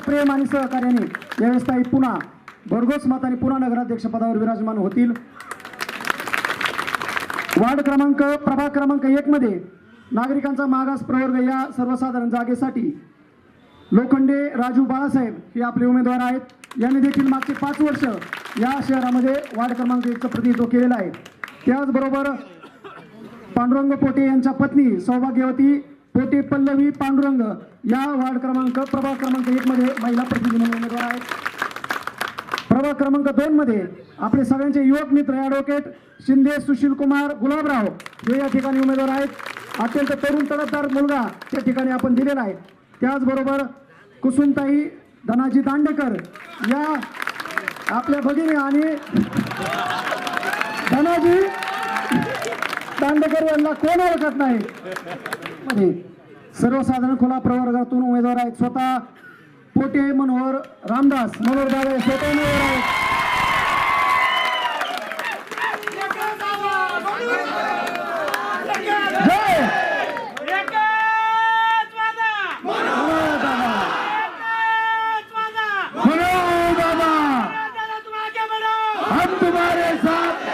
प्रेम आणि सहकार्याने यावेळेस ताई पुन्हा भरघोस मताने पुन्हा नगराध्यक्ष पदावर विराजमान होतील. वार्ड क्रमांक प्रभाग क्रमांक एक मध्ये नागरिकांचा मागास प्रवर्ग या सर्वसाधारण जागेसाठी लोखंडे राजू बाळासाहेब हे आपले उमेदवार आहेत. यांनी देखील मागचे पाच वर्ष या शहरामध्ये वार्ड क्रमांक एकचं प्रतिनिधित्व केलेलं आहे. त्याचबरोबर पांडुरंग पोटे यांच्या पत्नी सौभाग्यवती पोटे पल्लवी पांडुरंग या वार्ड क्रमांक प्रभाग क्रमांक एक मध्ये महिला प्रतिनिधी म्हणून उमेदवार आहेत. प्रभाग क्रमांक दोन मध्ये आपले सगळ्यांचे युवक मित्र ॲडव्होकेट शिंदे सुशील कुमार गुलाबराव हे या ठिकाणी उमेदवार आहेत. अत्यंत तरुण तडफदार मुलगा त्या ठिकाणी आपण दिलेला आहे. त्याचबरोबर कुसुमताई धनाजी दांडेकर या आपल्या भगिनी आणि धनाजी दांडेकर यांना कोण ओळखत नाही? मध्ये सर्वसाधारण खुला प्रवर्गातून उमेदवार आहेत. स्वतः पोटे मनोहर रामदास मनोहर दादा स्वतः उमेदवार आहेत जय मनोहर दादा मनोहर दादा हम तुम्हारे साथ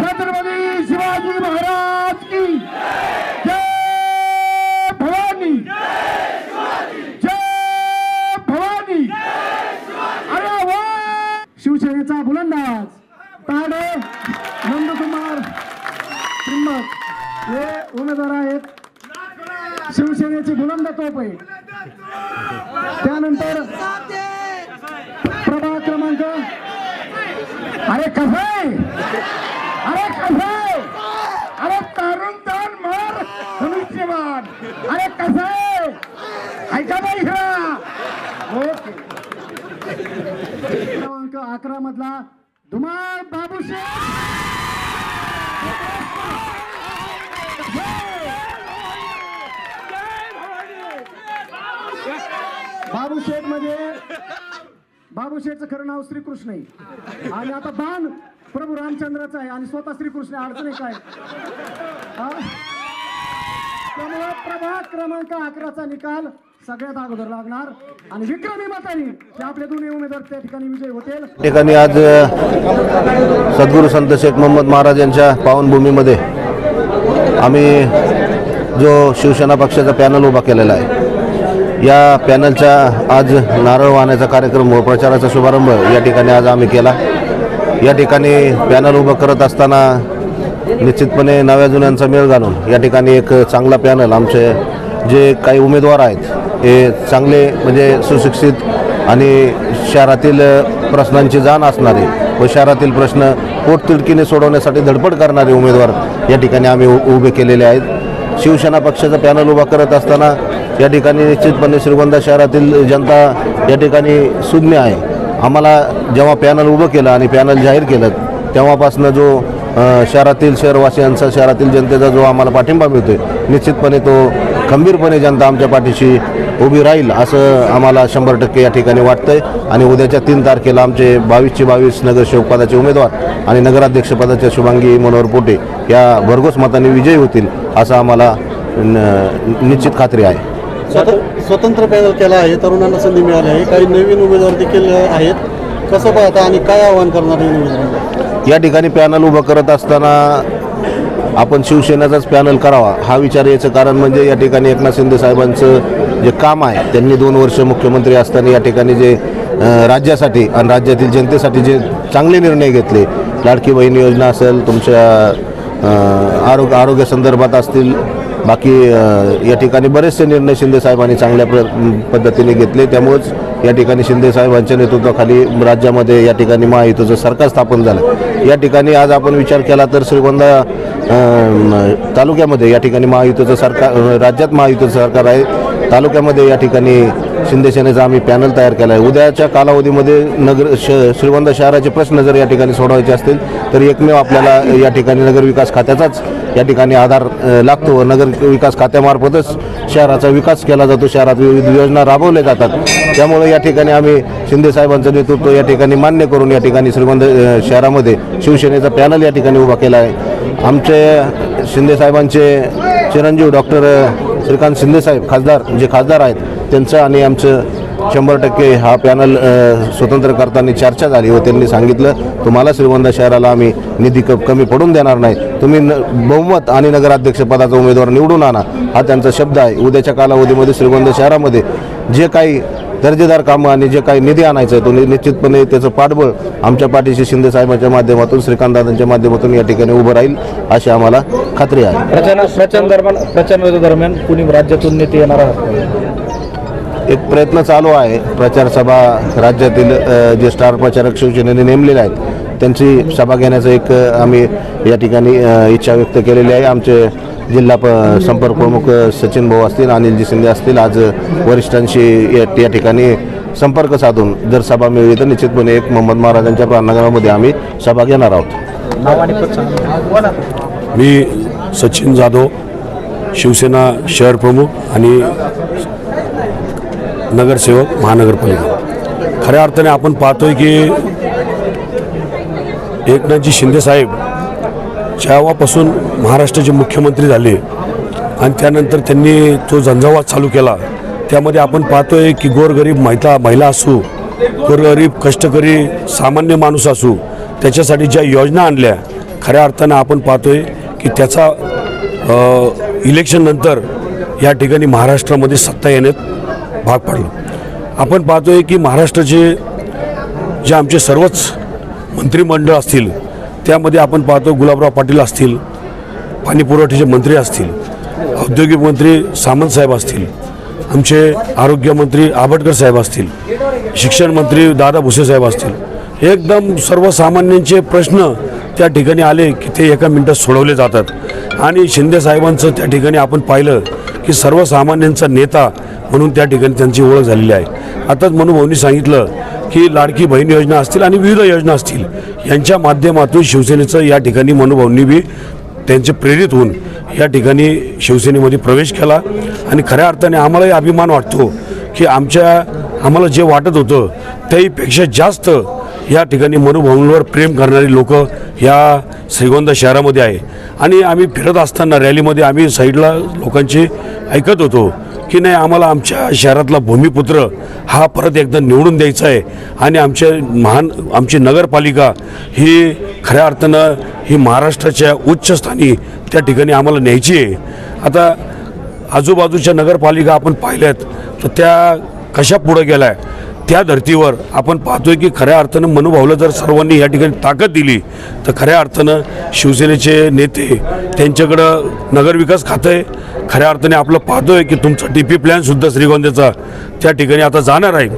छत्रपति शिवाजी महाराज की जय भवानी जय भवानी अरे वा शिवसेनेचा बुलंदाज ताडे नंदकुमार त्रिंबक हे उमेदवार आहेत शिवसेनेची बुलंद तोप आहे त्यानंतर प्रभाग क्रमांक अरे कसं अरे कसं अरे तरुण तान मार धनुष्यवान अरे कसं ऐका नाही खरा ओके क्रमांक अकरा मधला धुमाळ बाबूशेठ बाबूशेठ बाबूशेठचं खरं नाव श्रीकृष्ण आहे आणि आता बाण प्रभू रामचंद्राचा आहे आणि स्वतः श्रीकृष्ण आहे. अडचण आहे काय हा? त्यामुळे प्रभाग क्रमांक अकराचा निकाल सगळ्यात अगोदर लागणार आणि विक्रमी मताने आपले दोन्ही उमेदवार त्या ठिकाणी विजय होतील ठिकाणी आज सद्गुरु सद्गुरू संत शेख मोहम्मद महाराज यांच्या पावनभूमीमध्ये आम्ही जो शिवसेना पक्षाचा पॅनल उभा केलेला आहे या पॅनलचा आज नारळ वाहण्याचा कार्यक्रम व प्रचाराचा शुभारंभ या ठिकाणी आज आम्ही केला. या ठिकाणी पॅनल उभं करत असताना निश्चितपणे नव्या जुन्यांचा मेळ घालून या ठिकाणी एक चांगला पॅनल आमचे जे काही उमेदवार आहेत हे चांगले म्हणजे सुशिक्षित आणि शहरातील प्रश्नांची जाण असणारे व शहरातील प्रश्न पोटतिडकीने सोडवण्यासाठी धडपड करणारे उमेदवार या ठिकाणी आम्ही उ- उभे केलेले आहेत. शिवसेना पक्षाचा पॅनल उभा करत असताना या ठिकाणी निश्चितपणे श्रीगोंदा शहरातील जनता या ठिकाणी सुज्ञ आहे. आम्हाला जेव्हा पॅनल उभं केलं आणि पॅनल जाहीर केलं तेव्हापासून जो शहरातील शहरवासियांचा शहरातील जनतेचा जो आम्हाला पाठिंबा मिळतोय निश्चितपणे तो खंबीरपणे जनता आमच्या पाठीशी उभी राहील असं आम्हाला शंभर टक्के या ठिकाणी वाटतंय. आणि उद्याच्या तीन तारखेला आमचे बावीसचे बावीस नगरसेवकपदाचे उमेदवार आणि नगराध्यक्षपदाच्या शुभांगी मनोहर पोटे या भरघोस मताने विजयी होतील असं आम्हाला न- निश्चित खात्री आहे. स्वतंत्र पॅनल केला आहे तरुणांना संधी मिळाली आहे. काही नवीन उमेदवार देखील आहेत. कसं पाहता आणि काय आव्हान करणार आहे या ठिकाणी पॅनल उभं करत असताना आपण शिवसेनेचाच पॅनल करावा हा विचार याचं कारण म्हणजे या ठिकाणी एकनाथ शिंदे साहेबांचं जे काम आहे त्यांनी दोन वर्ष मुख्यमंत्री असताना या ठिकाणी जे राज्यासाठी आणि राज्यातील जनतेसाठी जे चांगले निर्णय घेतले लाडकी बहीण योजना असेल तुमच्या आरोग्य आरोग्यसंदर्भात असतील बाकी या ठिकाणी बरेचसे निर्णय शिंदे साहेबांनी चांगल्या प्र पद्धतीने घेतले. त्यामुळेच या ठिकाणी शिंदे साहेबांच्या नेतृत्वाखाली राज्यामध्ये या ठिकाणी महायुतीचं सरकार स्थापन झालं. या ठिकाणी आज आपण विचार केला तर श्रीगोंदा तालुक्यामध्ये या ठिकाणी महायुतीचं सरकार राज्यात महायुतीचं सरकार आहे. तालुक्यामध्ये या ठिकाणी शिंदे सेनेचा आम्ही पॅनल तयार केला आहे. उद्याच्या कालावधीमध्ये नगर श श्रीगोंदा शहराचे प्रश्न जर या ठिकाणी सोडवायचे असतील तर एकमेव आपल्याला या ठिकाणी नगर विकास खात्याचाच या ठिकाणी आधार लागतो व नगर विकास खात्यामार्फतच शहराचा विकास केला जातो. शहरात विविध योजना राबवल्या जातात. त्यामुळे या ठिकाणी आम्ही शिंदे साहेबांचं नेतृत्व या ठिकाणी मान्य करून या ठिकाणी श्रीगोंदा शहरामध्ये शिवसेनेचा पॅनल या ठिकाणी उभा केला आहे. आमचे शिंदेसाहेबांचे चिरंजीव डॉक्टर श्रीकांत शिंदेसाहेब खासदार जे खासदार आहेत त्यांचं आणि आमचं शंभर टक्के हा पॅनल स्वतंत्र करताना चर्चा झाली व त्यांनी सांगितलं तुम्हाला श्रीगोंदा शहराला आम्ही निधी क कमी पडून देणार नाही. तुम्ही न बहुमत आणि नगराध्यक्षपदाचा उमेदवार निवडून आणा. हा त्यांचा शब्द आहे. उद्याच्या कालावधीमध्ये श्रीगोंदा शहरामध्ये जे काही दर्जेदार कामं आणि जे काही निधी आणायचं आहे तो निश्चितपणे त्याचं पाठबळ आमच्या पाठीशी शिंदे साहेबांच्या माध्यमातून श्रीकांतदादांच्या माध्यमातून या ठिकाणी उभं राहील अशी आम्हाला खात्री आहे. प्रचार प्रचार दरम्यान प्रचार दरम्यान कुणी राज्यातून नेते येणार आहात? एक प्रयत्न चालू आहे. प्रचार सभा राज्यातील जे स्टार प्रचारक शिवसेनेने नेमलेले आहेत त्यांची सभा घेण्याचं एक आम्ही या ठिकाणी इच्छा व्यक्त केलेली आहे. आमचे जिल्हा प संपर्क प्रमुख सचिन भाऊ असतील अनिलजी शिंदे असतील आज वरिष्ठांशी या या ठिकाणी संपर्क साधून जर सभा मिळली तर निश्चितपणे एक मोहम्मद महाराजांच्या प्रांगणामध्ये आम्ही सभा घेणार आहोत. मी सचिन जाधव शिवसेना शहर प्रमुख आणि नगरसेवक महानगरपालिका. खऱ्या अर्थाने आपण पाहतोय की एकनाथजी शिंदे साहेब जेव्हापासून महाराष्ट्राचे मुख्यमंत्री झाले आणि त्यानंतर त्यांनी तो झंझावात चालू केला त्यामध्ये आपण पाहतोय की गोरगरीब महिला महिला असू गोरगरीब कष्टकरी सामान्य माणूस असू त्याच्यासाठी ज्या योजना आणल्या खऱ्या अर्थानं आपण पाहतोय की त्याचा इलेक्शननंतर या ठिकाणी महाराष्ट्रामध्ये सत्ता येण्यात भाग पडला. आपण पाहतोय की महाराष्ट्राचे जे आमचे सर्वच मंत्रिमंडळ असतील त्यामध्ये आपण पाहतो गुलाबराव पाटील असतील पाणी पुरवठ्याचे मंत्री असतील औद्योगिक मंत्री सामंत साहेब असतील आमचे आरोग्यमंत्री आभटकर साहेब असतील शिक्षण मंत्री दादा भुसे साहेब असतील. एकदम सर्वसामान्यांचे प्रश्न त्या ठिकाणी आले की ते एका मिनटात सोडवले जातात. आणि शिंदे साहेबांचं त्या ठिकाणी आपण पाहिलं की सर्वसामान्यांचा नेता म्हणून त्या ठिकाणी त्यांची ओळख झालेली आहे. आताच मनुभाऊंनी सांगितलं की लाडकी बहीण योजना असतील आणि विविध योजना असतील यांच्या माध्यमातून शिवसेनेचं या ठिकाणी मनोभावनी बी त्यांचे प्रेरित होऊन या ठिकाणी शिवसेनेमध्ये प्रवेश केला. आणि खऱ्या अर्थाने आम्हालाही अभिमान वाटतो की आमच्या आम्हाला जे वाटत होतं त्याहीपेक्षा जास्त या ठिकाणी मनुभाऊंवर प्रेम करणारी लोक या श्रीगोंदा शहरामध्ये आहे. आणि आम्ही फिरत असताना रॅलीमध्ये आम्ही साईडला लोकांची ऐकत होतो. की नाही आम्हाला आमच्या शहरातला भूमिपुत्र हा परत एकदा निवडून द्यायचा आहे. आणि आमच्या महान आमची नगरपालिका ही खऱ्या अर्थानं ही महाराष्ट्राच्या उच्चस्थानी त्या ठिकाणी आम्हाला न्यायची आहे. आता आजूबाजूच्या नगरपालिका आपण पाहिल्यात तर त्या कशा पुढं गेल्या? त्या धर्तीवर आपण पाहतोय की खऱ्या अर्थानं मनोभावलं जर सर्वांनी या ठिकाणी ताकद दिली तर खऱ्या अर्थानं शिवसेनेचे नेते त्यांच्याकडं नगरविकास खातं आहे खऱ्या अर्थाने आपलं पाहतोय की तुमचा डी पी प्लॅनसुद्धा श्रीगोंद्याचा त्या ठिकाणी आता जाणार आहे.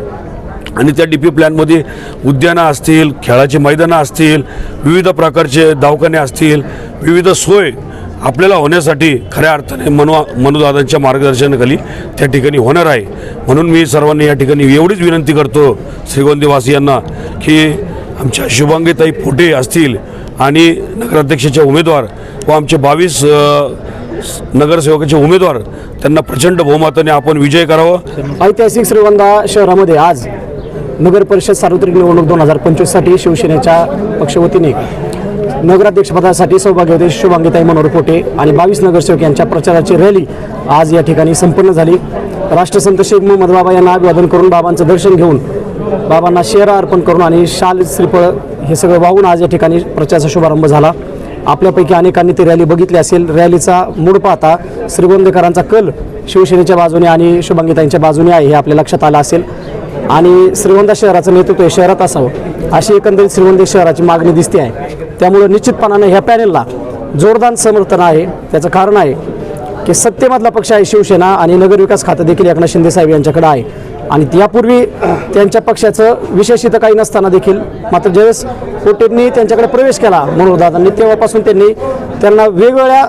आणि त्या डी पी प्लॅनमध्ये उद्यानं असतील खेळाची मैदानं असतील विविध प्रकारचे दवाखाने असतील विविध सोय आपल्याला होण्यासाठी खऱ्या अर्थाने मनु मनुदादांच्या मार्गदर्शनाखाली त्या ठिकाणी होणार आहे. म्हणून मी सर्वांनी या ठिकाणी एवढीच विनंती करतो श्रीगोंदेवासियांना की आमच्या शुभांगीताई फोटे असतील आणि नगराध्यक्षाचे उमेदवार व आमचे बावीस नगरसेवकाचे उमेदवार त्यांना प्रचंड बहुमताने आपण विजय करावं. ऐतिहासिक श्रीगोंदा शहरामध्ये आज नगर परिषद सार्वत्रिक निवडणूक दोन हजार पंचवीससाठी शिवसेनेच्या पक्षवतीने नगराध्यक्षपदासाठी सौभाग्यवती शुभांगीताई मनोहर पोटे आणि बावीस नगरसेवक यांच्या प्रचाराची रॅली आज या ठिकाणी संपन्न झाली. राष्ट्रसंत शेख मोहम्मद बाबा यांना अभिवादन करून बाबांचं दर्शन घेऊन बाबांना शेरा अर्पण करून आणि शाल श्रीफळ हे सगळं वाहून आज या ठिकाणी प्रचाराचा शुभारंभ झाला. आपल्यापैकी अनेकांनी ती रॅली बघितली असेल. रॅलीचा मूड पाहता श्रीगोंदेकरांचा कल शिवसेनेच्या बाजूने आणि शुभांगीताईंच्या बाजूने आहे हे आपल्या लक्षात आलं असेल. आणि श्रीगोंदा शहराचं नेतृत्व शहरात असावं अशी एकंदरीत श्रीगोंदे शहराची मागणी दिसते आहे. त्यामुळं निश्चितपणाने ह्या पॅनेलला जोरदार समर्थन आहे. त्याचं कारण आहे की सत्तेमधला पक्ष आहे शिवसेना आणि नगरविकास खातं देखील एकनाथ शिंदे साहेब यांच्याकडे आहे. आणि यापूर्वी त्यांच्या पक्षाचं विशेष इथं काही नसताना देखील मात्र ज्यावेळेस कोटेंनी त्यांच्याकडे प्रवेश केला मनोहरदादांनी तेव्हापासून त्यांनी त्यांना वेगवेगळ्या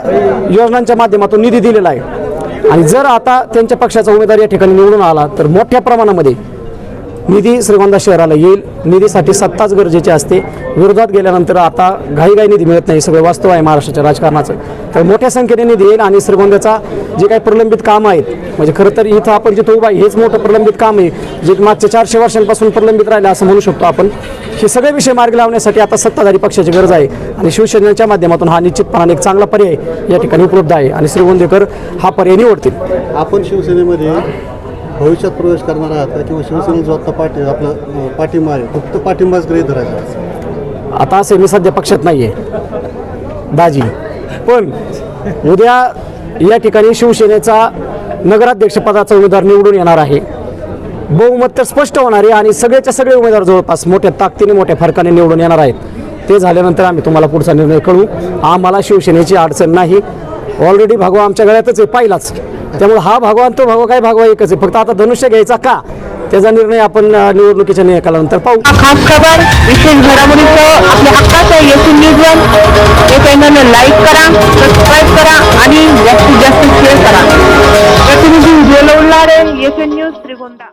योजनांच्या माध्यमातून निधी दिलेला आहे. आणि जर आता त्यांच्या पक्षाचा उमेदवार या ठिकाणी निवडून आला तर मोठ्या प्रमाणामध्ये निधी श्रीगोंदा शहराला येईल. निधीसाठी सत्ताच गरजेची असते. विरोधात गेल्यानंतर आता घाईघाई निधी मिळत नाही. सगळं वास्तव आहे महाराष्ट्राच्या राजकारणाचं. तर मोठ्या संख्येने निधी येईल आणि श्रीगोंद्याचा जे काही प्रलंबित काम आहेत म्हणजे खरं तर इथं आपण जिथं उभा हेच मोठं प्रलंबित काम आहे जे मागच्या चारशे वर्षांपासून प्रलंबित राहिलं असं म्हणू शकतो आपण. हे सगळे विषय मार्गी लावण्यासाठी आता सत्ताधारी पक्षाची गरज आहे आणि शिवसेनेच्या माध्यमातून हा निश्चितपणाने एक चांगला पर्याय या ठिकाणी उपलब्ध आहे. आणि श्रीगोंदेकर हा पर्याय निवडतील. आपण शिवसेनेमध्ये भविष्यात प्रवेश करणार आहात का? किंवा शिवसेनेचा जो आता पाठी आपलं पाठिंबा आहे फक्त पाठिंबाच गृहित धरायचा आता असे मी सध्या पक्षात नाही आहे दाजी. पण उद्या या ठिकाणी शिवसेनेचा नगराध्यक्षपदाचा उमेदवार निवडून येणार आहे. बहुमत तर स्पष्ट होणार आहे आणि सगळेच्या सगळे उमेदवार जवळपास मोठ्या ताकदीने मोठ्या फरकाने निवडून येणार आहेत. ते झाल्यानंतर आम्ही तुम्हाला पुढचा निर्णय कळू आम्हाला शिवसेनेची अडचण नाही. ऑलरेडी भागवा आमच्या गळ्यातच आहे पाहिलाच. त्यामुळे हा भागवा आणि तो भागवा काय भागवा एकच आहे? फक्त आता धनुष्य घ्यायचा का? त्याचा निर्णय आपण निवडणुकीच्या निकालानंतर पाहू. खास खबर विशेष घडामोडीचं आपल्या हक्काचं येथील न्यूज हे चॅनल लाईक करा सबस्क्राईब करा आणि जास्तीत जास्त शेअर करा. प्रतिनिधी उज्ज्वल उल्हाडे येथील न्यूज त्रिगोंदा